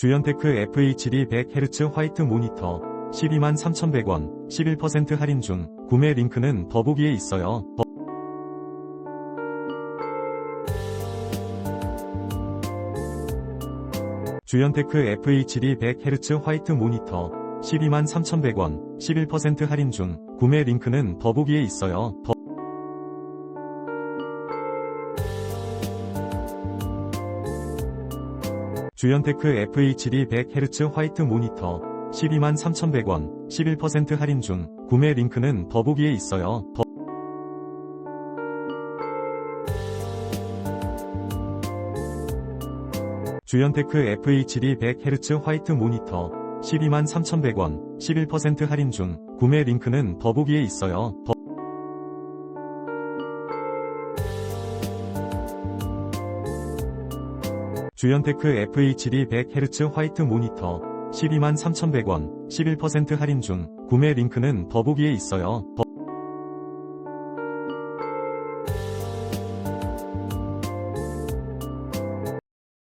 주연테크 FHD 100Hz 화이트 모니터 123,100원 11% 할인 중 구매 링크는 더보기에 있어요. 더- 주연테크 FHD 100Hz 화이트 모니터 123,100원 11% 할인 중 구매 링크는 더보기에 있어요. 더- 주연테크 FHD 100Hz 화이트 모니터 123,100원 11% 할인 중 구매 링크는 더보기에 있어요. 더- 주연테크 FHD 100Hz 화이트 모니터 123,100원 11% 할인 중 구매 링크는 더보기에 있어요. 더- 주연테크 FHD 100Hz 화이트 모니터 123,100원 11% 할인 중 구매 링크는 더보기에 있어요. 더-